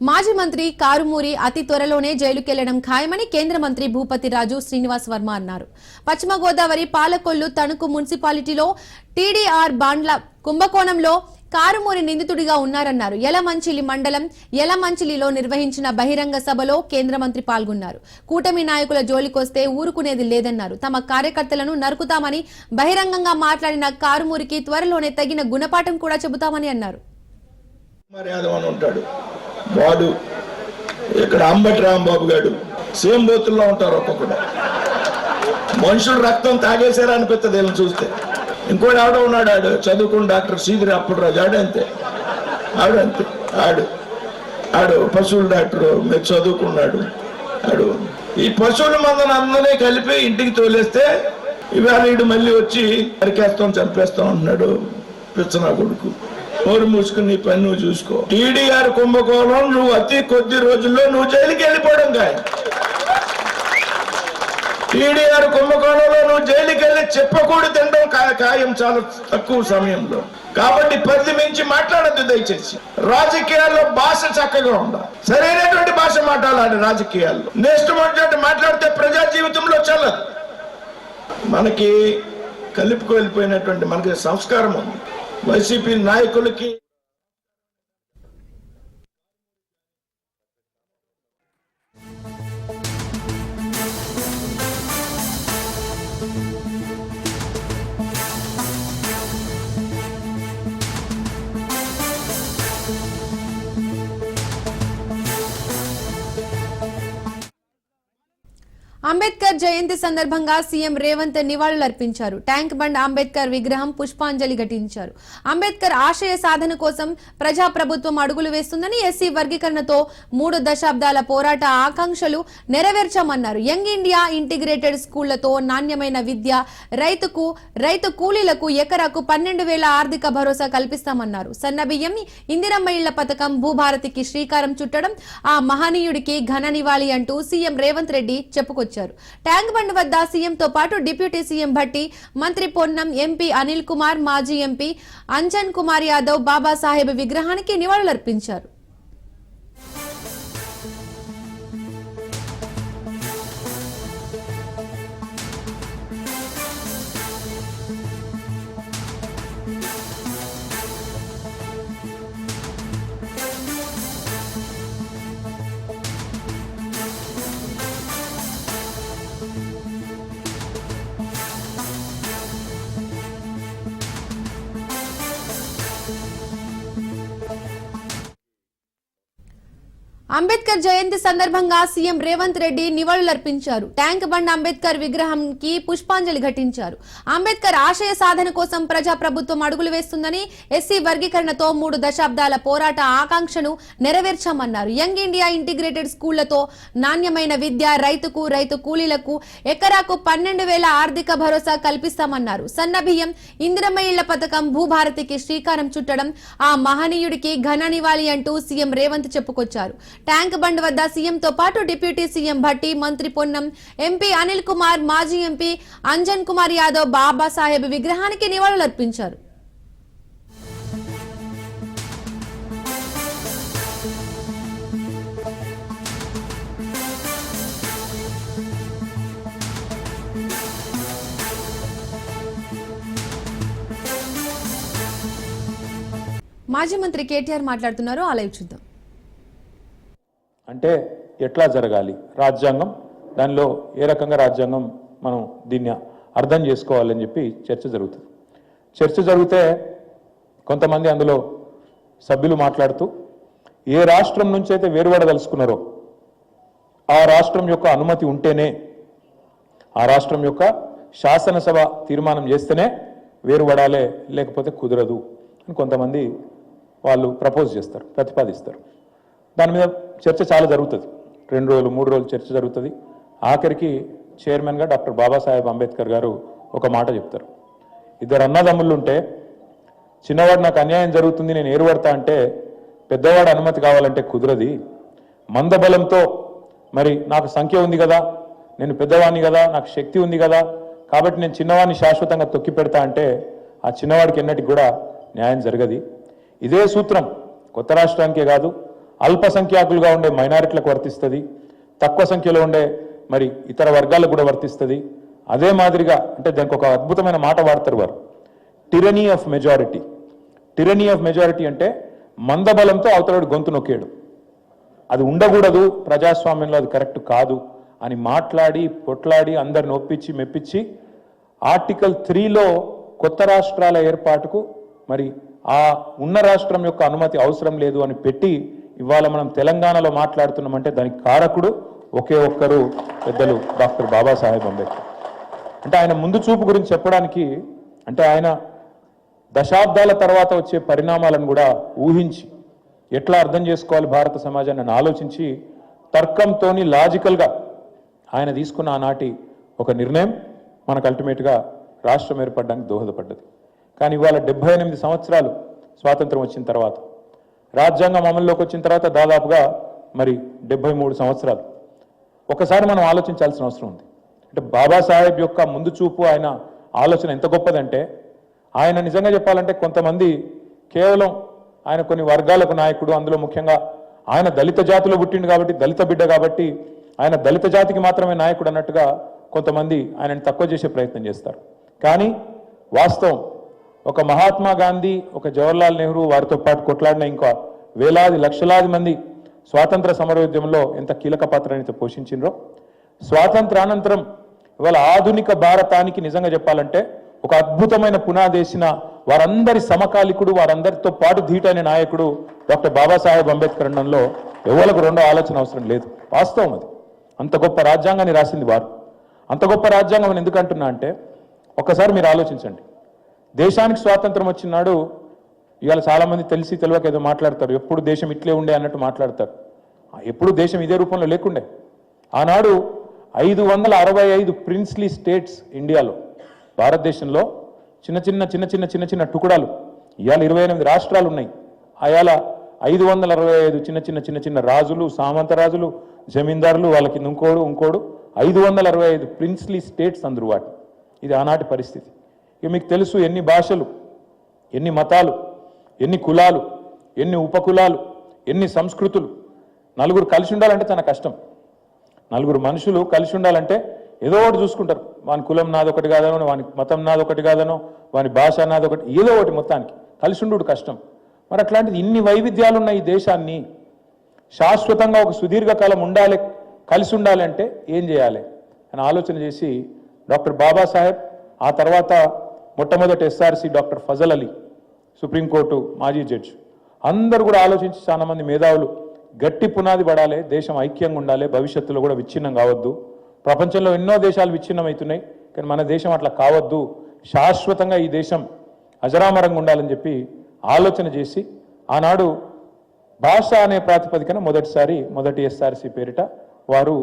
మాజీ మంత్రి కారుమూరి అతి త్వరలోనే జైలుకెళ్ళడం ఖాయమని కేంద్ర మంత్రి భూపతి రాజు శ్రీనివాస్ వర్మ అన్నారు. పశ్చిమ గోదావరి పాలకొల్లు తణుకు మున్సిపాలిటీలో టీడీఆర్ బాండ్ల కుంభకోణంలో కారుమూరి నిందితుడిగా ఉన్నారన్నారు. యలమంచిలి మండలం యలమంచిలిలో నిర్వహించిన బహిరంగ సభలో కేంద్ర మంత్రి పాల్గొన్నారు. కూటమి నాయకుల జోలికొస్తే ఊరుకునేది లేదన్నారు. తమ కార్యకర్తలను నరుకుతామని బహిరంగంగా మాట్లాడిన కారుమూరికి త్వరలోనే తగిన గుణపాఠం కూడా చెబుతామని అన్నారు. వాడు ఇక్కడ అంబటి రాంబాబు గారు సేమ్ బోతుల్లో ఉంటారు ఒక్కొక్కడు. మనుషులు రక్తం తాగేశారా అనిపిస్తుంది వీళ్ళని చూస్తే. ఇంకోటి ఆవిడ ఉన్నాడు ఆడు చదువుకుని డాక్టర్ సీదిరి అప్పుడురాజు ఆడు అంతే. ఆడంతే అంతే. ఆడు. ఆడు పశువుల డాక్టర్ మీరు చదువుకున్నాడు. ఆడు. ఈ పశువుల మందని అందరినీ కలిపి ఇంటికి తోలేస్తే ఇవాళ మళ్ళీ వచ్చి నరికేస్తాం చంపేస్తాం అంటున్నాడు పిచ్చనా కొడుకు. నోరు మూసుకుని నీ పని నువ్వు చూసుకో. టీడీఆర్ కుంభకోణం నువ్వు అతి కొద్ది రోజుల్లో నువ్వు జైలుకి వెళ్ళిపోవడం ఖాయం టీడీఆర్ కుంభకోణంలో నువ్వు జైలుకి వెళ్ళి చెప్పకూడదు తినడం ఖాయం చాలా తక్కువ సమయంలో. కాబట్టి పరిధి మించి మాట్లాడద్దు దయచేసి. రాజకీయాల్లో భాష చక్కగా ఉండాలి. సరైనటువంటి భాష మాట్లాడాలి రాజకీయాల్లో. నెక్స్ట్ మాట్లాడి మాట్లాడితే ప్రజా జీవితంలో చల్లదు. మనకి కలిపికి వెళ్ళిపోయినటువంటి మనకి సంస్కారం ఉంది. వైసీపీ నాయకులకి అంబేద్కర్ జయంతి సందర్భంగా సీఎం రేవంత్ నివాళులర్పించారు. ట్యాంక్ బండ్ అంబేద్కర్ విగ్రహం పుష్పాంజలి ఘటించారు. అంబేద్కర్ ఆశయ సాధన కోసం ప్రజాప్రభుత్వం అడుగులు వేస్తుందని ఎస్సీ వర్గీకరణతో మూడు దశాబ్దాల పోరాట ఆకాంక్షలు నెరవేర్చామన్నారు. యంగ్ ఇండియా ఇంటిగ్రేటెడ్ స్కూళ్ళతో నాణ్యమైన విద్య రైతుకు రైతు కూలీలకు ఎకరాకు పన్నెండు వేల ఆర్థిక భరోసా కల్పిస్తామన్నారు. సన్నబియ్యం ఇందిరమ్మ ఇళ్ళ పథకం భూభారతికి శ్రీకారం చుట్టడం ఆ మహనీయుడికి ఘన నివాళి అంటూ సీఎం రేవంత్ రెడ్డి చెప్పుకొచ్చారు. ట్యాంక్ బండ్ వద్ద సీఎంతో పాటు డిప్యూటీ సీఎం భట్టి మంత్రి పొన్నం ఎంపీ అనిల్ కుమార్ మాజీ ఎంపీ అంజన్ కుమార్ యాదవ్ బాబాసాహెబ్ విగ్రహానికి నివాళులర్పించారు. అంబేద్కర్ జయంతి సందర్భంగా సీఎం రేవంత్ రెడ్డి నివాళులర్పించారు. ట్యాంక్ బండ్ అంబేద్కర్ విగ్రహంకి పుష్పాంజలి ఘటించారు. అంబేద్కర్ ఆశయ సాధన కోసం ప్రజా ప్రభుత్వం అడుగులు వేస్తుందని ఎస్సీ వర్గీకరణతో మూడు దశాబ్దాల పోరాట ఆకాంక్షను నెరవేర్చామన్నారు. యంగ్ ఇండియా ఇంటిగ్రేటెడ్ స్కూళ్ళతో నాణ్యమైన విద్య రైతుకు రైతు కూలీలకు ఎకరాకు పన్నెండు వేల ఆర్థిక భరోసా కల్పిస్తామన్నారు. సన్నబియ్యం ఇందిరమ్మ ఇళ్ళ పథకం భూభారతికి శ్రీకారం చుట్టడం ఆ మహనీయుడికి ఘన నివాళి అంటూ సీఎం రేవంత్ చెప్పుకొచ్చారు. ట్యాంక్ బండ్ వద్ద సీఎంతో పాటు డిప్యూటీ సీఎం భట్టి మంత్రి పొన్నం ఎంపీ అనిల్ కుమార్ మాజీ ఎంపీ అంజన్ కుమార్ యాదవ్ బాబాసాహెబ్ విగ్రహానికి నివాళులర్పించారు. మాజీ మంత్రి కేటీఆర్ మాట్లాడుతున్నారు. ఆ లైవ్ చూద్దాం. అంటే ఎట్లా జరగాలి? రాజ్యాంగం దానిలో ఏ రకంగా రాజ్యాంగం మనం దీన్ని అర్థం చేసుకోవాలని చెప్పి చర్చ జరుగుతుంది. చర్చ జరిగితే కొంతమంది అందులో సభ్యులు మాట్లాడుతూ ఏ రాష్ట్రం నుంచి అయితే వేరుపడదలుచుకున్నారో ఆ రాష్ట్రం యొక్క అనుమతి ఉంటేనే ఆ రాష్ట్రం యొక్క శాసనసభ తీర్మానం చేస్తేనే వేరుపడాలే లేకపోతే కుదరదు అని కొంతమంది వాళ్ళు ప్రపోజ్ చేస్తారు ప్రతిపాదిస్తారు. దాని మీద చర్చ చాలా జరుగుతుంది. రెండు రోజులు మూడు రోజులు చర్చ జరుగుతుంది. ఆఖరికి చైర్మన్గా డాక్టర్ బాబాసాహెబ్ అంబేద్కర్ గారు ఒక మాట చెప్తారు. ఇద్దరు అన్నదమ్ముళ్ళు ఉంటే చిన్నవాడు నాకు అన్యాయం జరుగుతుంది నేను ఏరుపడతా అంటే పెద్దవాడు అనుమతి కావాలంటే కుదరది. మందబలంతో మరి నాకు సంఖ్య ఉంది కదా నేను పెద్దవాడిని కదా నాకు శక్తి ఉంది కదా కాబట్టి నేను చిన్నవాడిని శాశ్వతంగా తొక్కి పెడతా అంటే ఆ చిన్నవాడికి ఎన్నటికి కూడా న్యాయం జరగది. ఇదే సూత్రం కొత్త రాష్ట్రానికే కాదు అల్పసంఖ్యాకులుగా ఉండే మైనారిటీలకు వర్తిస్తుంది తక్కువ సంఖ్యలో ఉండే మరి ఇతర వర్గాలకు కూడా వర్తిస్తుంది. అదే మాదిరిగా అంటే దానికి ఒక అద్భుతమైన మాట వాడతారు వారు. Tyranny of majority tyranny of majority అంటే మందబలంతో అవతలడు గొంతు నొక్కేడు అది ఉండకూడదు ప్రజాస్వామ్యంలో అది కరెక్ట్ కాదు అని మాట్లాడి పొట్లాడి అందరిని ఒప్పించి మెప్పించి ఆర్టికల్ త్రీలో కొత్త రాష్ట్రాల ఏర్పాటుకు మరి ఆ ఉన్న రాష్ట్రం యొక్క అనుమతి అవసరం లేదు అని పెట్టి ఇవాళ మనం తెలంగాణలో మాట్లాడుతున్నామంటే దానికి కారకుడు ఒకే ఒక్కరు పెద్దలు డాక్టర్ బాబాసాహెబ్ అంబేద్కర్. అంటే ఆయన ముందు చూపు గురించి చెప్పడానికి అంటే ఆయన దశాబ్దాల తర్వాత వచ్చే పరిణామాలను కూడా ఊహించి ఎట్లా అర్థం చేసుకోవాలి భారత సమాజాన్ని అని ఆలోచించి తర్కంతోని లాజికల్గా ఆయన తీసుకున్న ఆనాటి ఒక నిర్ణయం మనకు అల్టిమేట్గా రాష్ట్రం ఏర్పడడానికి దోహదపడ్డది. కానీ ఇవాళ డెబ్బై ఎనిమిది సంవత్సరాలు స్వాతంత్రం వచ్చిన తర్వాత రాజ్యాంగం అమల్లోకి వచ్చిన తర్వాత దాదాపుగా మరి డెబ్బై మూడు సంవత్సరాలు. ఒకసారి మనం ఆలోచించాల్సిన అవసరం ఉంది. అంటే బాబాసాహెబ్ యొక్క ముందు చూపు ఆయన ఆలోచన ఎంత గొప్పదంటే ఆయన నిజంగా చెప్పాలంటే కొంతమంది కేవలం ఆయన కొన్ని వర్గాలకు నాయకుడు అందులో ముఖ్యంగా ఆయన దళిత జాతిలో పుట్టిండు కాబట్టి దళిత బిడ్డ కాబట్టి ఆయన దళిత జాతికి మాత్రమే నాయకుడు అన్నట్టుగా కొంతమంది ఆయనని తక్కువ చేసే ప్రయత్నం చేస్తారు. కానీ వాస్తవం ఒక మహాత్మా గాంధీ ఒక జవహర్లాల్ నెహ్రూ వారితో పాటు కొట్లాడిన ఇంకా వేలాది లక్షలాది మంది స్వాతంత్ర సమరోద్యమంలో ఎంత కీలక పాత్రని పోషించిండ్రో స్వాతంత్రానంతరం ఇవాళ ఆధునిక భారతానికి నిజంగా చెప్పాలంటే ఒక అద్భుతమైన పునాదేసిన వారందరి సమకాలికుడు వారందరితో పాటు ధీటైన నాయకుడు డాక్టర్ బాబాసాహెబ్ అంబేద్కర్ అన్నంలో ఎవరికి రెండో ఆలోచన అవసరం లేదు. వాస్తవం అది. అంత గొప్ప రాజ్యాంగాన్ని రాసింది వారు. అంత గొప్ప రాజ్యాంగం ఎందుకంటున్నా అంటే ఒకసారి మీరు ఆలోచించండి. దేశానికి స్వాతంత్రం వచ్చినాడు ఇవాళ చాలామంది తెలిసి తెలియక ఏదో మాట్లాడతారు. ఎప్పుడు దేశం ఇట్లే ఉండే అన్నట్టు మాట్లాడతారు. ఎప్పుడు దేశం ఇదే రూపంలో లేకుండే. ఆనాడు ఐదు వందల అరవై ఐదు ప్రిన్స్లీ స్టేట్స్ ఇండియాలో భారతదేశంలో చిన్న చిన్న చిన్న చిన్న చిన్న చిన్న టుకుడాలు ఇవాళ ఇరవై ఎనిమిది రాష్ట్రాలు ఉన్నాయి. అయాల ఐదు వందల అరవై ఐదు చిన్న చిన్న చిన్న చిన్న రాజులు సామంత రాజులు జమీందారులు వాళ్ళకి ఇంకోడు ఇంకోడు ఐదు వందల అరవై ఐదు ప్రిన్స్లీ స్టేట్స్ అందరు వాటి ఇది ఆనాటి పరిస్థితి. ఇక మీకు తెలుసు ఎన్ని భాషలు ఎన్ని మతాలు ఎన్ని కులాలు ఎన్ని ఉపకులాలు ఎన్ని సంస్కృతులు. నలుగురు కలిసి ఉండాలంటే చాలా కష్టం. నలుగురు మనుషులు కలిసి ఉండాలంటే ఏదో ఒకటి చూసుకుంటారు. వాని కులం నాది ఒకటి కాదనో వాని మతం నాది ఒకటి కాదనో వాని భాష నాది ఒకటి ఏదో ఒకటి మొత్తానికి. కలిసి ఉండు కష్టం. మరి అట్లాంటిది ఇన్ని వైవిధ్యాలు ఉన్న ఈ దేశాన్ని శాశ్వతంగా ఒక సుదీర్ఘకాలం ఉండాలి కలిసి ఉండాలి అంటే ఏం చేయాలి? అని ఆలోచన చేసి డాక్టర్ బాబాసాహెబ్ ఆ తర్వాత మొట్టమొదటి SRC doctor Fazal Ali supreme court మాజీ జడ్జి. అందరు కూడా ఆలోచించి చాలా మంది మేధావులు గట్టి పునాది పడాలి దేశం ఐక్యంగా ఉండాలి భవిష్యత్తులో కూడా విచ్ఛిన్నం కావద్దు. ప్రపంచంలో ఎన్నో దేశాలు విచ్ఛిన్నం అవుతున్నాయి కానీ మన దేశం అట్లా కావద్దు. శాశ్వతంగా ఈ దేశం అజరామరంగా ఉండాలని చెప్పి ఆలోచన చేసి ఆనాడు భాష అనే ప్రాతిపదికన మొదటిసారి మొదటి ఎస్ఆర్సీ పేరిట వారు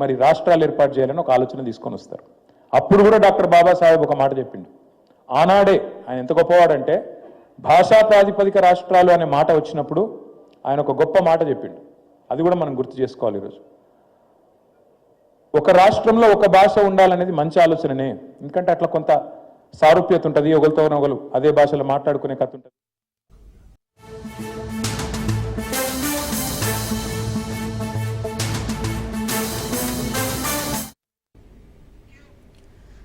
మరి రాష్ట్రాలు ఏర్పాటు చేయాలని ఒక ఆలోచన తీసుకొని వస్తారు. అప్పుడు కూడా డాక్టర్ బాబాసాహెబ్ ఒక మాట చెప్పిండు. ఆనాడే ఆయన ఎంత గొప్పవాడంటే భాషా ప్రాతిపదిక రాష్ట్రాలు అనే మాట వచ్చినప్పుడు ఆయన ఒక గొప్ప మాట చెప్పిండు. అది కూడా మనం గుర్తు చేసుకోవాలి ఈరోజు. ఒక రాష్ట్రంలో ఒక భాష ఉండాలనేది మంచి ఆలోచననే. ఎందుకంటే అట్లా కొంత సారూప్యత ఉంటుంది ఒకరితో ఒకరు అదే భాషలో మాట్లాడుకునే కథ ఉంటుంది.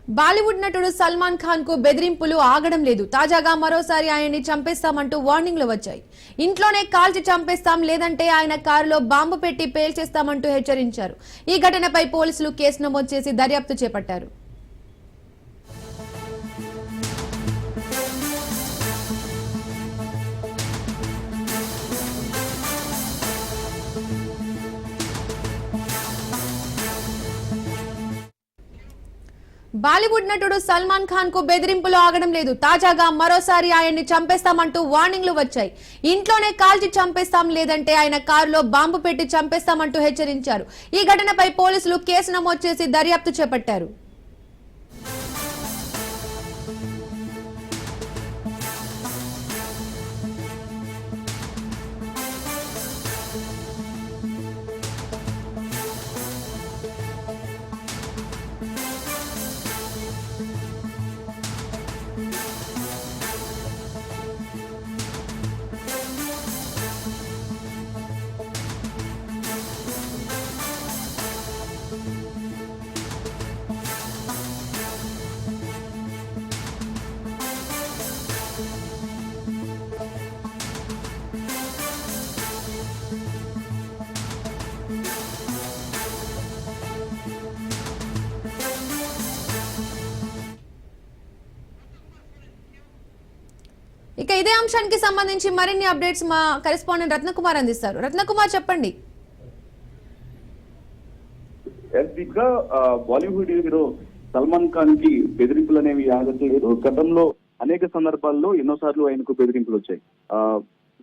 బాలీవుడ్ నటుడు సల్మాన్ ఖాన్కు బెదిరింపులు ఆగడం లేదు. తాజాగా మరోసారి ఆయన్ని చంపేస్తామంటూ వార్నింగ్లు వచ్చాయి. ఇంట్లోనే కాల్చి చంపేస్తాం లేదంటే ఆయన కారులో బాంబు పెట్టి పేల్చేస్తామంటూ హెచ్చరించారు. ఈ ఘటనపై పోలీసులు కేసు నమోదు చేసి దర్యాప్తు చేపట్టారు. బాలీవుడ్ నటుడు సల్మాన్ ఖాన్కు బెదిరింపులు ఆగడం లేదు. తాజాగా మరోసారి ఆయన్ని చంపేస్తామంటూ వార్నింగ్లు వచ్చాయి. ఇంట్లోనే కాల్చి చంపేస్తాం లేదంటే ఆయన కారులో బాంబు పెట్టి చంపేస్తామంటూ హెచ్చరించారు. ఈ ఘటనపై పోలీసులు కేసు నమోదు చేసి దర్యాప్తు చేపట్టారు. ఇదే అంశానికి సంబంధించి మరిన్ని అప్డేట్స్ మా కరెస్పాండెంట్ రత్నకుమార్ అందిస్తారు. రత్నకుమార్ చెప్పండి. దీపిక బాలీవుడ్ హీరో సల్మాన్ ఖాన్కి బెదిరింపులు అనేవి ఆగట్లేదు. గతంలో అనేక సందర్భాల్లో ఎన్నోసార్లు ఆయనకు బెదిరింపులు వచ్చాయి. ఆ,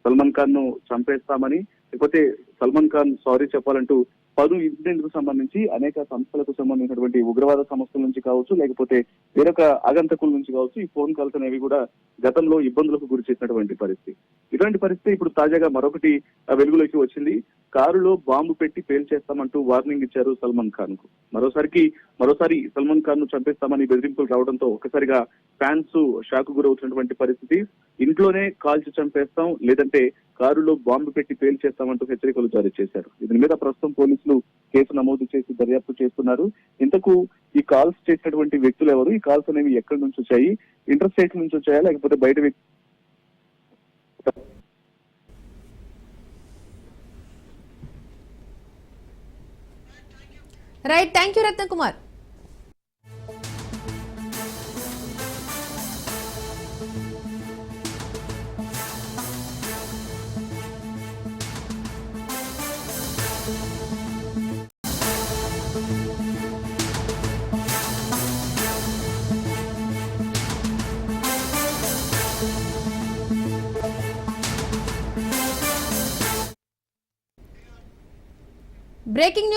సల్మాన్ ఖాన్ను చంపేస్తామని లేకపోతే సల్మాన్ ఖాన్ సారీ చెప్పాలంటూ పలు ఇన్సిడెంట్కు సంబంధించి అనేక సంస్థలకు సంబంధించినటువంటి ఉగ్రవాద సంస్థల నుంచి కావచ్చు లేకపోతే వేరొక ఆగంతకుల నుంచి కావచ్చు ఈ ఫోన్ కాల్స్ అనేవి కూడా గతంలో ఇబ్బందులకు గురి చేసినటువంటి పరిస్థితి. ఇటువంటి పరిస్థితి ఇప్పుడు తాజాగా మరొకటి వెలుగులోకి వచ్చింది. కారులో బాంబు పెట్టి పేల్చేస్తామంటూ వార్నింగ్ ఇచ్చారు సల్మాన్ ఖాన్కు మరోసారికి మరోసారి సల్మాన్ ఖాన్ను చంపేస్తామని బెదిరింపులు రావడంతో ఒక్కసారిగా ఫ్యాన్స్ షాక్ గురవుతున్నటువంటి పరిస్థితి. ఇంట్లోనే కాల్చి చంపేస్తాం లేదంటే కారులో బాంబు పెట్టి పేల్చేస్తామంటూ హెచ్చరికలు జారీ చేశారు. దీని మీద ప్రస్తుతం పోలీసులు కేసు నమోదు చేసి దర్యాప్తు చేస్తున్నారు. ఇంతకు ఈ కాల్స్ చేసినటువంటి వ్యక్తులు ఎవరు? ఈ కాల్స్ అనేవి ఎక్కడి నుంచి వచ్చాయి? ఇంటర్ స్టేట్ నుంచి వచ్చాయా? లేకపోతే బయట right thank you Ratnakumar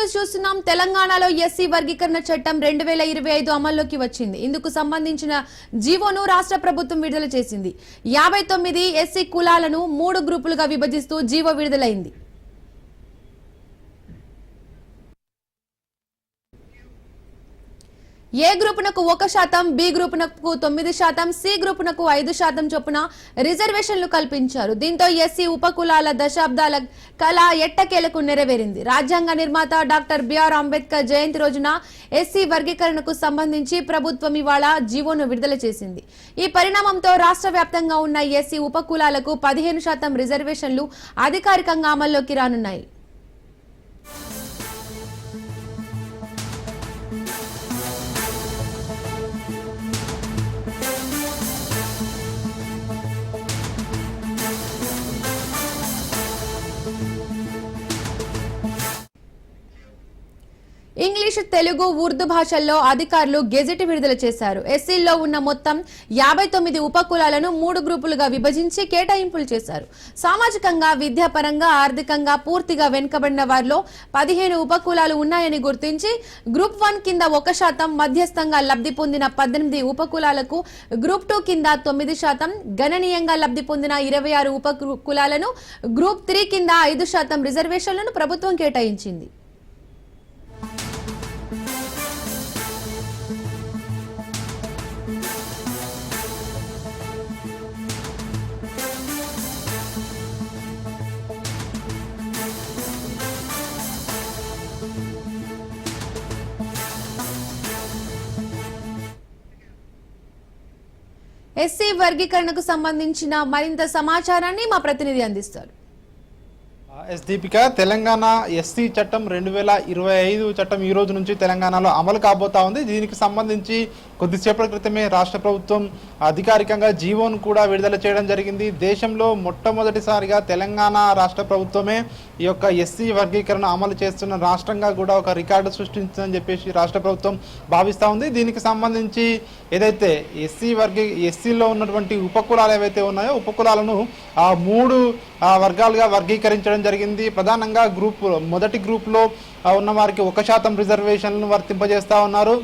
news చూస్తున్నాం. తెలంగాణలో ఎస్సీ వర్గీకరణ చట్టం రెండు వేల ఇరవై ఐదు అమల్లోకి వచ్చింది. ఇందుకు సంబంధించిన జీవోను రాష్ట్ర ప్రభుత్వం విడుదల చేసింది. యాభై తొమ్మిది ఎస్సీ కులాలను మూడు గ్రూపులుగా విభజిస్తూ జీవో విడుదలైంది. ఏ గ్రూపునకు ఒక శాతం బి గ్రూపునకు తొమ్మిది శాతం సి గ్రూపునకు ఐదు శాతం చొప్పున రిజర్వేషన్లు కల్పించారు. దీంతో ఎస్సీ ఉపకులాల దశాబ్దాల కళ ఎట్టకేలకు నెరవేరింది. రాజ్యాంగ నిర్మాత డాక్టర్ బిఆర్ అంబేద్కర్ జయంతి రోజున ఎస్సీ వర్గీకరణకు సంబంధించి ప్రభుత్వం ఇవాళ జీవోను విడుదల చేసింది. ఈ పరిణామంతో రాష్ట్ర వ్యాప్తంగా ఉన్న ఎస్సీ ఉపకులాలకు పదిహేను శాతం రిజర్వేషన్లు అధికారికంగా అమల్లోకి రానున్నాయి. ఇంగ్లీష్ తెలుగు ఉర్దూ భాషల్లో అధికారులు గెజెట్ విడుదల చేశారు. ఎస్సీల్లో ఉన్న మొత్తం యాభై తొమ్మిది ఉపకులాలను మూడు గ్రూపులుగా విభజించి కేటాయింపులు చేశారు. సామాజికంగా విద్యాపరంగా ఆర్థికంగా పూర్తిగా వెనుకబడిన వారిలో పదిహేను ఉపకులాలు ఉన్నాయని గుర్తించి గ్రూప్ వన్ కింద ఒక శాతం మధ్యస్థంగా లబ్ధి పొందిన పద్దెనిమిది ఉపకులాలకు గ్రూప్ టూ కింద తొమ్మిది శాతం గణనీయంగా లబ్ధి పొందిన ఇరవై ఆరు ఉపకులాలను గ్రూప్ త్రీ కింద ఐదు శాతం రిజర్వేషన్లను ప్రభుత్వం కేటాయించింది. ఎస్సీ వర్గీకరణకు సంబంధించిన మరింత సమాచారాన్ని మా ప్రతినిధి అందిస్తారు. ఎస్ దీపిక తెలంగాణ ఎస్సీ చట్టం రెండు వేల ఇరవై ఐదు చట్టం ఈ రోజు నుంచి తెలంగాణలో అమలు కాబోతా ఉంది. దీనికి సంబంధించి కొద్దిసేపటి క్రితమే రాష్ట్ర ప్రభుత్వం అధికారికంగా జీవోను కూడా విడుదల చేయడం జరిగింది. దేశంలో మొట్టమొదటిసారిగా తెలంగాణ రాష్ట్ర ప్రభుత్వమే ఈ యొక్క ఎస్సీ వర్గీకరణ అమలు చేస్తున్న రాష్ట్రంగా కూడా ఒక రికార్డు సృష్టించిందని చెప్పేసి రాష్ట్ర ప్రభుత్వం భావిస్తూ ఉంది. దీనికి సంబంధించి ఏదైతే ఎస్సీ వర్గీ ఎస్సీలో ఉన్నటువంటి ఉపకులాలు ఏవైతే ఉన్నాయో ఉపకులాలను మూడు వర్గాలుగా వర్గీకరించడం జరిగింది. ప్రధానంగా గ్రూప్ మొదటి గ్రూప్లో ఉన్న వారికి ఒక శాతం రిజర్వేషన్లను వర్తింపజేస్తూ ఉన్నారు.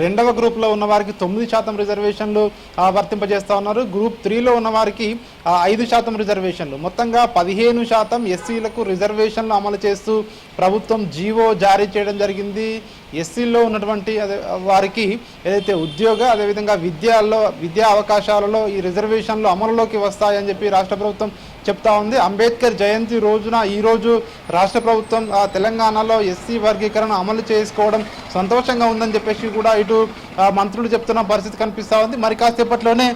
రెండవ గ్రూప్లో ఉన్న వారికి తొమ్మిది శాతం రిజర్వేషన్లు వర్తింపజేస్తూ ఉన్నారు. గ్రూప్ త్రీలో ఉన్న వారికి ఐదు శాతం రిజర్వేషన్లు. మొత్తంగా పదిహేను శాతం ఎస్సీలకు రిజర్వేషన్లు అమలు చేస్తూ ప్రభుత్వం జీవో జారీ చేయడం జరిగింది. ఎస్సీల్లో ఉన్నటువంటి వారికి ఏదైతే ఉద్యోగ అదేవిధంగా విద్యాల్లో విద్యా అవకాశాలలో ఈ రిజర్వేషన్లు అమలులోకి వస్తాయని చెప్పి రాష్ట్ర ప్రభుత్వం చెప్తా ఉంది. అంబేద్కర్ జయంతి రోజున ఈరోజు రాష్ట్ర ప్రభుత్వం ఆ, తెలంగాణలో ఎస్సీ వర్గీకరణ అమలు చేసుకోవడం సంతోషంగా ఉందని చెప్పేసి కూడా ఇటు మంత్రులు చెప్తున్న పరిస్థితి కనిపిస్తూ ఉంది. మరి కాసేపట్లోనే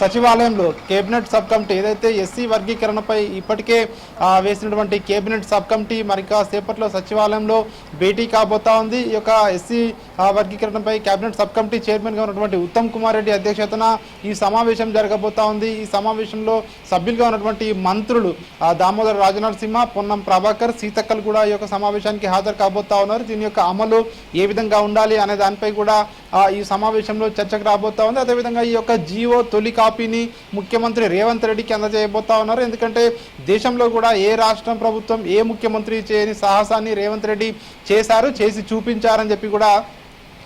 సచివాలయంలో కేబినెట్ సబ్ కమిటీ ఏదైతే ఎస్సీ వర్గీకరణపై ఇప్పటికే వేసినటువంటి కేబినెట్ సబ్ కమిటీ మరి కాసేపట్లో సచివాలయంలో భేటీ కాబోతా ఉంది. ఈ యొక్క ఎస్సీ వర్గీకరణపై కేబినెట్ సబ్ కమిటీ చైర్మన్గా ఉన్నటువంటి ఉత్తమ్ కుమార్ రెడ్డి అధ్యక్షతన ఈ సమావేశం జరగబోతా ఉంది. ఈ సమావేశంలో సభ్యులుగా ఉన్నటువంటి మంత్రులు దామోదర్ రాజనరసింహ పొన్నం ప్రభాకర్ సీతక్కలు కూడా ఈ యొక్క సమావేశానికి హాజరు కాబోతా ఉన్నారు. దీని యొక్క అమలు ఏ విధంగా ఉండాలి అనే దానిపై కూడా ఈ సమావేశంలో చర్చకు రాబోతా ఉంది. అదేవిధంగా ఈ యొక్క జియో తొలి కాపీని ముఖ్యమంత్రి రేవంత్ రెడ్డికి అందజేయబోతా ఉన్నారు. ఎందుకంటే దేశంలో కూడా ఏ రాష్ట్రం ప్రభుత్వం ఏ ముఖ్యమంత్రి చేయని సాహసాన్ని రేవంత్ రెడ్డి చేశారు చేసి చూపించారని చెప్పి కూడా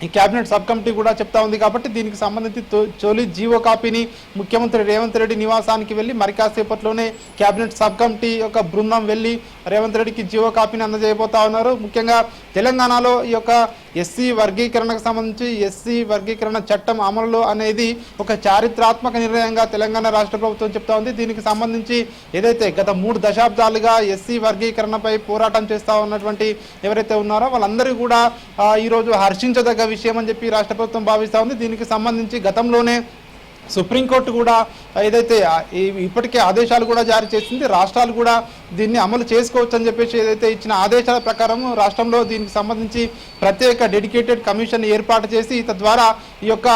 ఈ కేబినెట్ సబ్ కమిటీ కూడా చెప్తా ఉంది. కాబట్టి దీనికి సంబంధించి తొ- తొలి జీవో కాపీని ముఖ్యమంత్రి రేవంత్ రెడ్డి నివాసానికి వెళ్ళి మరి కాసేపట్లోనే కేబినెట్ సబ్ కమిటీ యొక్క బృందం వెళ్ళి రేవంత్ రెడ్డికి జీవో కాపీని అందజేయబోతా ఉన్నారు. ముఖ్యంగా తెలంగాణలో ఈ యొక్క ఎస్సీ వర్గీకరణకు సంబంధించి ఎస్సీ వర్గీకరణ చట్టం అమలులో అనేది ఒక చారిత్రాత్మక నిర్ణయంగా తెలంగాణ రాష్ట్ర ప్రభుత్వం చెప్తా ఉంది. దీనికి సంబంధించి ఏదైతే గత మూడు దశాబ్దాలుగా ఎస్సీ వర్గీకరణపై పోరాటం చేస్తూ ఉన్నటువంటి ఎవరైతే ఉన్నారో వాళ్ళందరూ కూడా ఈరోజు హర్షించదగ్గ విషయం అని చెప్పి రాష్ట్ర ప్రభుత్వం భావిస్తూ ఉంది. దీనికి సంబంధించి గతంలోనే సుప్రీంకోర్టు కూడా ఏదైతే ఇప్పటికే ఆదేశాలు కూడా జారీ చేసింది రాష్ట్రాలు కూడా దీన్ని అమలు చేసుకోవచ్చు అని చెప్పేసి ఏదైతే ఇచ్చిన ఆదేశాల ప్రకారం రాష్ట్రంలో దీనికి సంబంధించి ప్రత్యేక డెడికేటెడ్ కమిషన్ ఏర్పాటు చేసి తద్వారా ఈ యొక్క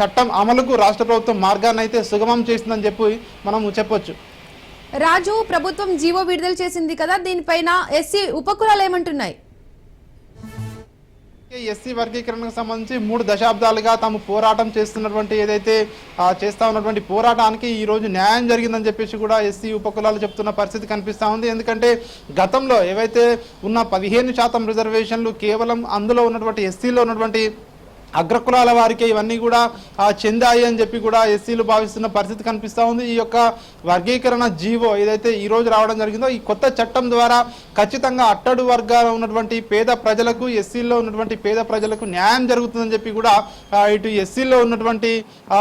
చట్టం అమలుకు రాష్ట్ర ప్రభుత్వం మార్గాన్ని అయితే సుగమం చేసిందని చెప్పి మనం చెప్పొచ్చు. రాజు ప్రభుత్వం జీవో విడుదల చేసింది కదా దీనిపైన ఎస్సీ ఉపకులాలు ఏమంటున్నాయి? ఎస్సీ వర్గీకరణకు సంబంధించి మూడు దశాబ్దాలుగా తాము పోరాటం చేస్తున్నటువంటి ఏదైతే చేస్తా ఉన్నటువంటి పోరాటానికి ఈ రోజు న్యాయం జరిగిందని చెప్పేసి కూడా ఎస్సీ ఉపకులాలు చెప్తున్న పరిస్థితి కనిపిస్తూ ఉంది. ఎందుకంటే గతంలో ఏవైతే ఉన్న పదిహేను శాతం రిజర్వేషన్లు కేవలం అందులో ఉన్నటువంటి ఎస్సీలో ఉన్నటువంటి అగ్రకులాల వారికి ఇవన్నీ కూడా చెందాయి అని చెప్పి కూడా ఎస్సీలు భావిస్తున్న పరిస్థితి కనిపిస్తూ ఉంది. ఈ యొక్క వర్గీకరణ జీవో ఏదైతే ఈ రోజు రావడం జరిగిందో ఈ కొత్త చట్టం ద్వారా ఖచ్చితంగా అట్టడు వర్గాల ఉన్నటువంటి పేద ప్రజలకు ఎస్సీల్లో ఉన్నటువంటి పేద ప్రజలకు న్యాయం జరుగుతుందని చెప్పి కూడా ఇటు ఎస్సీలో ఉన్నటువంటి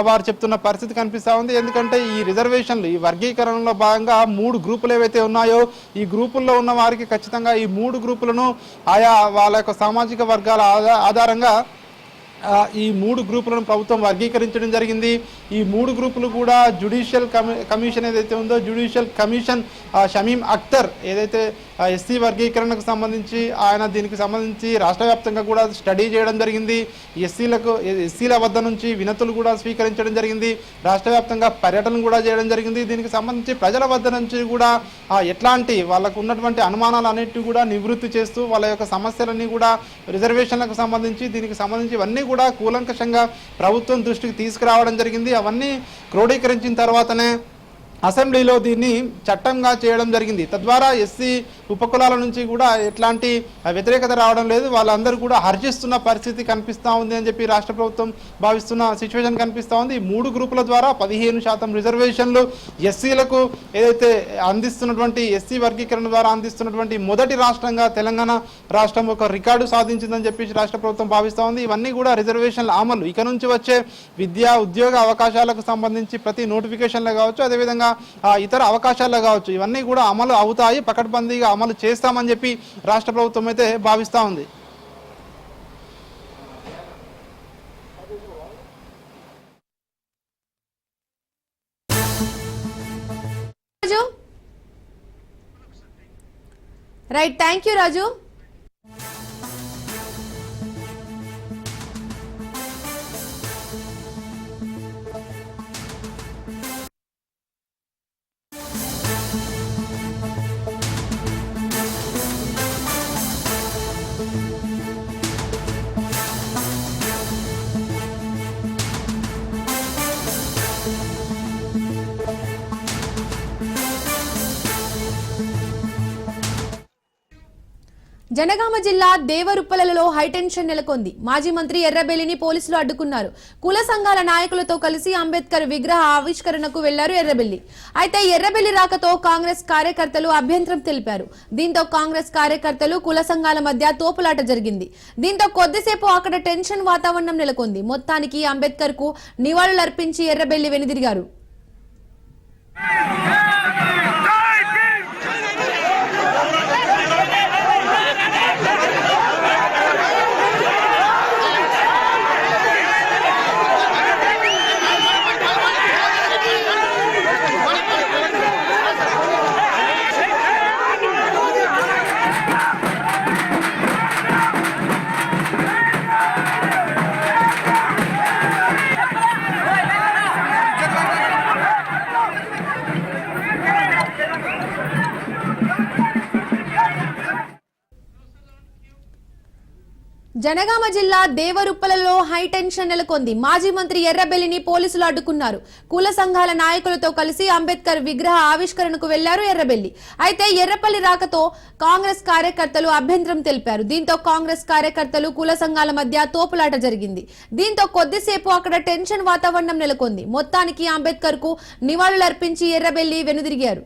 వారు చెప్తున్న పరిస్థితి కనిపిస్తూ ఉంది. ఎందుకంటే ఈ రిజర్వేషన్లు ఈ వర్గీకరణలో భాగంగా మూడు గ్రూపులు ఏవైతే ఉన్నాయో ఈ గ్రూపుల్లో ఉన్న వారికి ఖచ్చితంగా ఈ మూడు గ్రూపులను ఆయా వాళ్ళ యొక్క సామాజిక వర్గాల ఆధారంగా ఈ మూడు గ్రూపులను ప్రభుత్వం వర్గీకరించడం జరిగింది. ఈ మూడు గ్రూపులు కూడా జుడిషియల్ కమి కమిషన్ ఏదైతే ఉందో జుడిషియల్ కమిషన్ షమీం అఖ్తర్ ఏదైతే ఎస్సీ వర్గీకరణకు సంబంధించి ఆయన దీనికి సంబంధించి రాష్ట్ర వ్యాప్తంగా కూడా స్టడీ చేయడం జరిగింది. ఎస్సీలకు ఎస్సీల వద్ద నుంచి వినతులు కూడా స్వీకరించడం జరిగింది. రాష్ట్ర వ్యాప్తంగా పర్యటన కూడా చేయడం జరిగింది. దీనికి సంబంధించి ప్రజల వద్ద నుంచి కూడా ఎట్లాంటి వాళ్ళకు ఉన్నటువంటి అనుమానాలు అన్నిటి కూడా నివృత్తి చేస్తూ వాళ్ళ యొక్క సమస్యలన్నీ కూడా రిజర్వేషన్లకు సంబంధించి దీనికి సంబంధించి ఇవన్నీ కూడా కూలంకషంగా ప్రభుత్వం దృష్టికి తీసుకురావడం జరిగింది. అవన్నీ క్రోడీకరించిన తర్వాతనే అసెంబ్లీలో దీన్ని చట్టంగా చేయడం జరిగింది. తద్వారా ఎస్సీ ఉపకులాల నుంచి కూడా ఎట్లాంటి వ్యతిరేకత రావడం లేదు. వాళ్ళందరూ కూడా హర్షిస్తున్న పరిస్థితి కనిపిస్తూ ఉంది అని చెప్పి రాష్ట్ర ప్రభుత్వం భావిస్తున్న సిచ్యువేషన్ కనిపిస్తూ ఉంది. మూడు గ్రూపుల ద్వారా పదిహేను శాతం రిజర్వేషన్లు ఎస్సీలకు ఏదైతే అందిస్తున్నటువంటి ఎస్సీ వర్గీకరణ ద్వారా అందిస్తున్నటువంటి మొదటి రాష్ట్రంగా తెలంగాణ రాష్ట్రం ఒక రికార్డు సాధించిందని చెప్పి రాష్ట్ర ప్రభుత్వం భావిస్తూ ఉంది. ఇవన్నీ కూడా రిజర్వేషన్ల అమలు. ఇక నుంచి వచ్చే విద్యా ఉద్యోగ అవకాశాలకు సంబంధించి ప్రతి నోటిఫికేషన్లో కావచ్చు. అదేవిధంగా ఇతర అవకాశాల్లో కావచ్చు. ఇవన్నీ కూడా అమలు అవుతాయి. పకడ్బందీగా అమలు చేస్తామని చెప్పి రాష్ట్ర ప్రభుత్వం అయితే భావిస్తూ ఉంది. Right thank you Raju. Jangaon జిల్లా దేవరుప్పలలో హైటెన్షన్ నెలకొంది. మాజీ మంత్రి ఎర్రబెల్లిని పోలీసులు అడ్డుకున్నారు. కుల సంఘాల నాయకులతో కలిసి అంబేద్కర్ విగ్రహ ఆవిష్కరణకు వెళ్ళారు ఎర్రబెల్లి. అయితే ఎర్రబెల్లి రాకతో కాంగ్రెస్ కార్యకర్తలు అభ్యంతరం తెలిపారు. దీంతో కాంగ్రెస్ కార్యకర్తలు కుల సంఘాల మధ్య తోపులాట జరిగింది. దీంతో కొద్దిసేపు అక్కడ టెన్షన్ వాతావరణం నెలకొంది. మొత్తానికి అంబేద్కర్కు నివాళులర్పించి ఎర్రబెల్లి వెనుదిరిగారు. జిల్లా దేవరుప్పలలో హైటెన్షన్ నెలకొంది. మాజీ మంత్రి ఎర్రబెల్లిని పోలీసులు అడ్డుకున్నారు. కుల సంఘాల నాయకులతో కలిసి అంబేద్కర్ విగ్రహ ఆవిష్కరణకు వెళ్ళారు ఎర్రబెల్లి. అయితే ఎర్రపల్లి రాకతో కాంగ్రెస్ కార్యకర్తలు అభ్యంతరం తెలిపారు. దీంతో కాంగ్రెస్ కార్యకర్తలు కుల సంఘాల మధ్య తోపులాట జరిగింది. దీంతో కొద్దిసేపు అక్కడ టెన్షన్ వాతావరణం నెలకొంది. మొత్తానికి అంబేద్కర్కు నివాళులర్పించి ఎర్రబెల్లి వెనుదిరిగారు.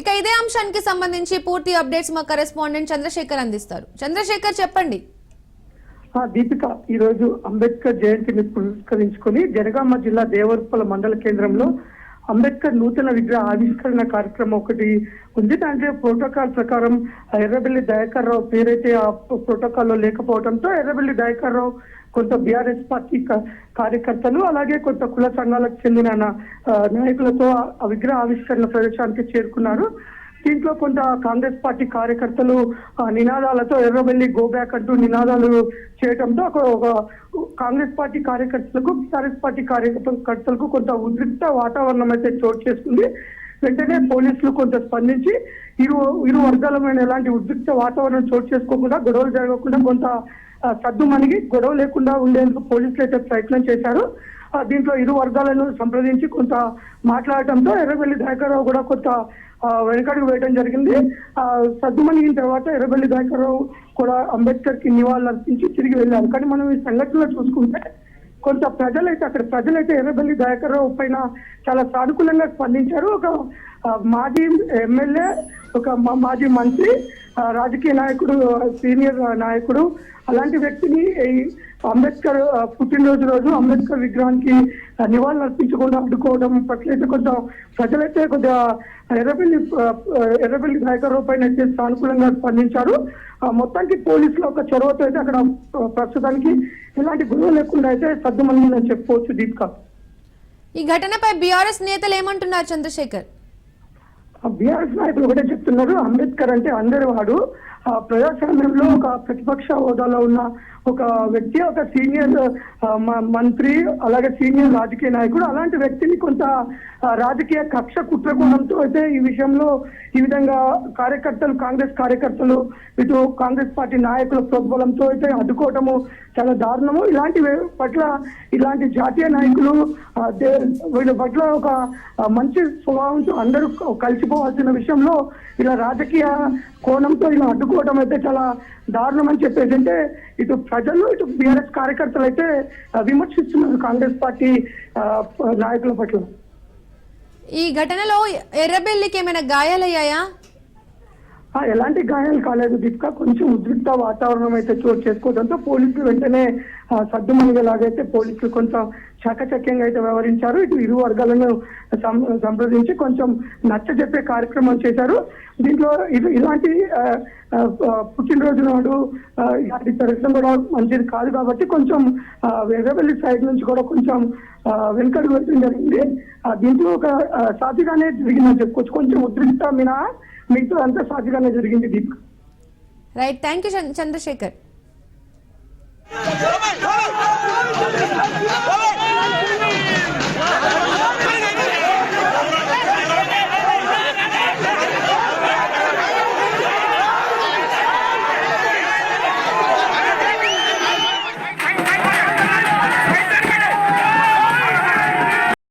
ఇక ఇదే అంశానికి సంబంధించి పూర్తి అప్డేట్స్ మా కరెస్పాండెంట్ చంద్రశేఖర్ అందిస్తారు. చంద్రశేఖర్ చెప్పండి. దీపిక ఈ రోజు అంబేద్కర్ జయంతిని పురస్కరించుకొని జనగామ జిల్లా దేవరపల్ల మండల కేంద్రంలో అంబేద్కర్ నూతన విగ్రహ ఆవిష్కరణ కార్యక్రమం ఒకటి ఉంది. దాంట్లో ప్రోటోకాల్ ప్రకారం ఎర్రబెల్లి దయాకర్ రావు పేరైతే ఆ ప్రోటోకాల్లో లేకపోవడంతో ఎర్రబెల్లి దయాకర్ రావు కొంత బీఆర్ఎస్ పార్టీ కార్యకర్తలు అలాగే కొంత కుల సంఘాలకు చెందిన నాయకులతో విగ్రహ ఆవిష్కరణ ప్రదేశానికి చేరుకున్నారు. దీంట్లో కొంత కాంగ్రెస్ పార్టీ కార్యకర్తలు ఆ, నినాదాలతో ఎర్రబెల్లి గోబ్యాక్ అంటూ నినాదాలు చేయడంతో ఒక ఒక కాంగ్రెస్ పార్టీ కార్యకర్తలకు బీఆర్ఎస్ పార్టీ కార్యకర్తలకు కొంత ఉద్రిక్త వాతావరణం అయితే చోటు చేసుకుంది. వెంటనే పోలీసులు కొంత స్పందించి ఇరు ఇరు వర్గాల మీద ఎలాంటి ఉద్రిక్త వాతావరణం చోటు చేసుకోకుండా గొడవలు జరగకుండా కొంత సద్దు మనిగి గొడవ లేకుండా ఉండేందుకు పోలీసులు అయితే ప్రయత్నం చేశారు. దీంట్లో ఇరు వర్గాలను సంప్రదించి కొంత మాట్లాడటంతో ఎర్రబెల్లి దయాకర్రావు కూడా కొంత వెనకడుగు వేయడం జరిగింది. ఆ, సద్దుమణిగిన తర్వాత ఎర్రబెల్లి దయాకర్రావు కూడా అంబేద్కర్కి నివాళులు అర్పించి తిరిగి వెళ్ళారు. కానీ మనం ఈ సంఘటనలో చూసుకుంటే కొంత ప్రజలైతే అక్కడ ప్రజలైతే ఎర్రబెల్లి దయాకర్ రావు పైన చాలా సానుకూలంగా స్పందించారు. ఒక మాజీ ఎమ్మెల్యే ఒక మా- మాజీ మంత్రి రాజకీయ నాయకుడు సీనియర్ నాయకుడు అలాంటి వ్యక్తిని ఈ అంబేద్కర్ పుట్టినరోజు రోజు అంబేద్కర్ విగ్రహానికి నివాళులు అర్పించకుండా అడ్డుకోవడం పట్ల అయితే కొంత ప్రజలైతే కొద్దిగా ఎర్రబెల్లి ఎర్రబెల్లి నాయకర్ రావు పైన అయితే సానుకూలంగా స్పందించారు. మొత్తానికి పోలీసుల ఒక చొరవతో అయితే అక్కడ ప్రస్తుతానికి ఎలాంటి గొడవ లేకుండా అయితే సర్దుమని చెప్పుకోవచ్చు దీపిక. ఈ ఘటనపై బీఆర్ఎస్ నేతలు ఏమంటున్నారు చంద్రశేఖర్? బీఆర్ఎస్ నాయకులు ఒకటే చెప్తున్నారు అంబేద్కర్ అంటే అందరి వాడు ఆ, ప్రజాస్వామ్యంలో ఒక ప్రతిపక్ష హోదాలో ఉన్న ఒక వ్యక్తి ఒక సీనియర్ మ- మంత్రి అలాగే సీనియర్ రాజకీయ నాయకుడు అలాంటి వ్యక్తిని కొంత రాజకీయ కక్ష కుట్రకోణంతో అయితే ఈ విషయంలో ఈ విధంగా కార్యకర్తలు కాంగ్రెస్ కార్యకర్తలు ఇటు కాంగ్రెస్ పార్టీ నాయకుల ప్రోద్బలంతో అయితే అడ్డుకోవటము చాలా దారుణము. ఇలాంటి పట్ల ఇలాంటి జాతీయ నాయకులు వీళ్ళ పట్ల ఒక మంచి స్వభావంతో అందరూ కలిసిపోవాల్సిన విషయంలో ఇలా రాజకీయ కోణంతో ఇలా అడ్డుకోవడం అయితే చాలా దారుణం అని చెప్పేసి అంటే ఇటు ప్రజలు ఇటు బీఆర్ఎస్ కార్యకర్తలు అయితే విమర్శిస్తున్నారు కాంగ్రెస్ పార్టీ నాయకుల పట్ల. ఈ ఘటనలో ఎర్రబెల్లికి ఏమైనా గాయాలయ్యాయా? ఎలాంటి గాయాలు కాలేదు. దీపిక కొంచెం ఉద్రిక్త వాతావరణం అయితే చోటు చేసుకోవడంతో పోలీసులు వెంటనే ఆ, పోలీసులు కొంచెం చాకచక్యంగా అయితే వ్యవహరించారు. ఇటు ఇరు వర్గాలను సం- సంప్రదించి కొంచెం నచ్చ చెప్పే కార్యక్రమం చేశారు. దీంట్లో ఇది ఇలాంటి పుట్టినరోజు నాడు ఇలాంటి ప్రదర్శన కూడా మంచిది కాదు కాబట్టి కొంచెం ఆ, సైడ్ నుంచి కూడా కొంచెం వెనుకడు వెనుకడుగు జరిగింది. దీంట్లో ఒక ఆ, జరిగిందని చెప్పుకోవచ్చు. కొంచెం ఉద్రిక్త మినహా మిగతా అంతా సాధ్యగానే జరిగింది Deepika right thank you Chandrashekar